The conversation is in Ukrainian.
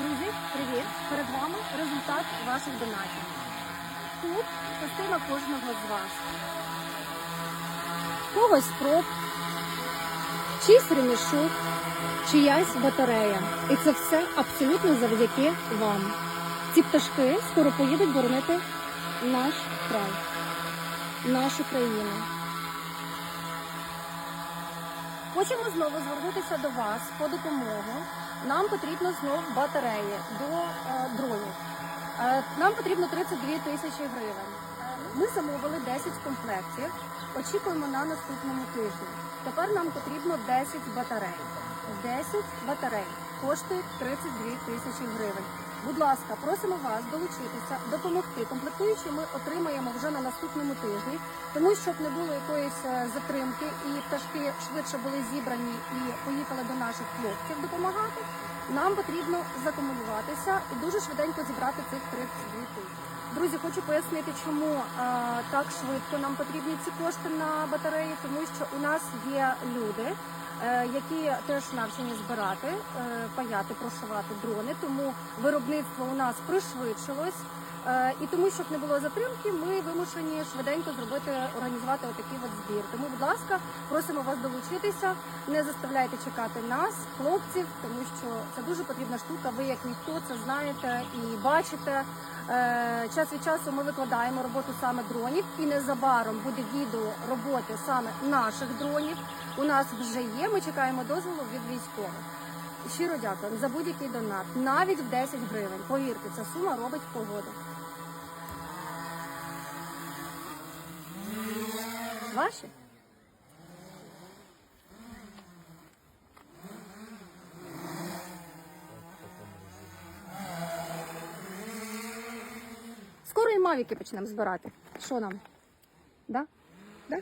Друзі, привіт! Перед вами результат ваших донатів. Тут частина кожного з вас. Когось проб, чийсь ремішок, чиясь батарея. І це все абсолютно завдяки вам. Ці пташки скоро поїдуть боронити наш край, нашу країну. Хочемо знову звернутися до вас по допомогу. Нам потрібно знов батареї до е, дронів. Е, нам потрібно 32 тисячі гривень. Ми замовили 10 комплектів. Очікуємо на наступному тижні. Тепер нам потрібно 10 батарей. 10 батарей коштує 32 тисячі гривень. Будь ласка, просимо вас долучитися, допомогти. Комплектуючі ми отримаємо вже на наступному тижні, тому щоб не було якоїсь е, затримки і пташки швидше були зібрані і поїхали до наших хлопців допомагати. Нам потрібно закумулюватися і дуже швиденько зібрати цих 32 тисяч. Друзі, хочу пояснити, чому е, так швидко нам потрібні ці кошти на батареї, тому що у нас є люди, е, які теж навчені збирати, е, паяти, прошивати дрони. Тому виробництво у нас пришвидшилось. Е, І тому, щоб не було затримки, ми вимушені швиденько зробити, організувати отакий от збір. Тому, будь ласка, просимо вас долучитися. Не заставляйте чекати нас, хлопців, тому що це дуже потрібна штука. Ви як ніхто це знаєте і бачите. Е, Час від часу ми викладаємо роботу саме дронів, і незабаром буде відео роботи саме наших дронів. У нас вже є. Ми чекаємо дозволу від військових. Щиро дякую за будь-який донат, навіть в 10 гривень. Повірте, ця сума робить погоду. Ваші? Скоро і мавіки почнемо збирати. Що нам? Да? Да?